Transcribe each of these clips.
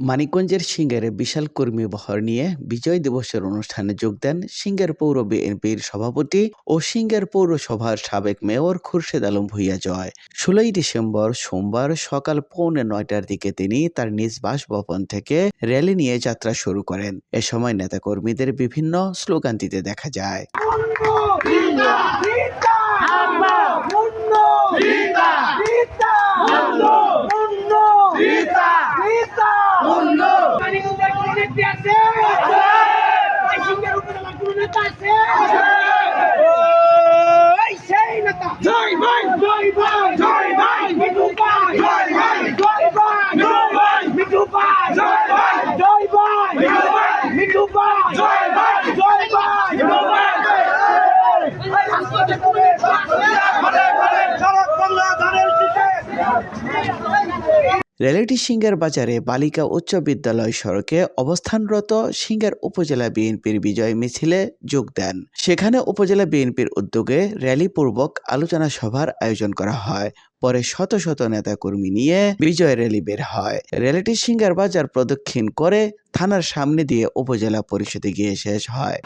মানিকগঞ্জের সিঙ্গের বিশাল কর্মী বহর নিয়ে বিজয় দিবসের অনুষ্ঠানে যোগ দেন সিঙ্গের পৌর বিএনপির সভাপতি ও সিঙ্গের পৌরসভার সাবেক মেয়র খুরশেদ আলম ভুইয়া জয়। ষোলোই ডিসেম্বর সোমবার সকাল পৌনে নয়টার দিকে তিনি তার নিজ বাসভবন থেকে র্যালি নিয়ে যাত্রা শুরু করেন। এ সময় নেতাকর্মীদের বিভিন্ন স্লোগান দিতে দেখা যায়। র্যালিটি সিঙ্গার বাজারে বালিকা উচ্চ বিদ্যালয় সড়কে অবস্থানরত সিঙ্গার উপজেলা বিএনপির বিজয় মিছিলে যোগ দেন সেখানে উপজেলা বিএনপির উদ্যোগে র্যালিপূর্বক আলোচনা সভার আয়োজন করা হয় পরে শত শত নেতাকর্মী নিয়ে বিজয় র্যালি বের হয় র্যালিটি সিঙ্গার বাজার প্রদক্ষিণ করে থানার সামনে দিয়ে উপজেলা পরিষদে গিয়ে শেষ হয়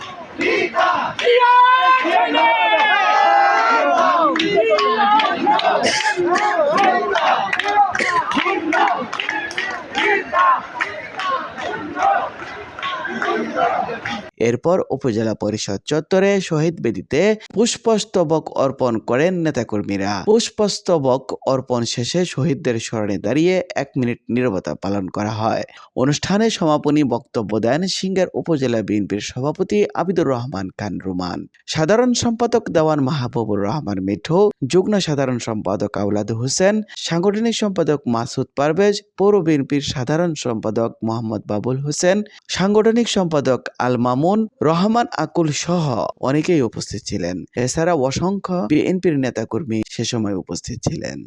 এরপর উপজেলা পরিষদ চত্বরে শহীদ বেদিতে পুষ্পস্তবক অর্পণ করেন নেতাকর্মীরা। পুষ্পস্তবক অর্পণ শেষে শহীদদের স্মরণে দাঁড়িয়ে এক মিনিট নীরবতা পালন করা হয়। অনুষ্ঠানে সমাপনী বক্তব্য দেন সিঙ্গার উপজেলা বিএনপির সভাপতি আবিদুর রহমান খান রুমান। সাধারণ সম্পাদক দেওয়ান মাহবুবুর রহমান মিঠু, যুগ্ম সাধারণ সম্পাদক আউলাদ হোসেন, সাংগঠনিক সম্পাদক মাসুদ পারভেজ, পৌর বিএনপির সাধারণ সম্পাদক মোহাম্মদ বাবুল হোসেন, সাংগঠনিক সম্পাদক আল মামুন রহমান, আকুল সহ অনেকেই উপস্থিত ছিলেন। এছাড়া অসংখ্য বিএনপির নেতাকর্মী সে সময় উপস্থিত ছিলেন।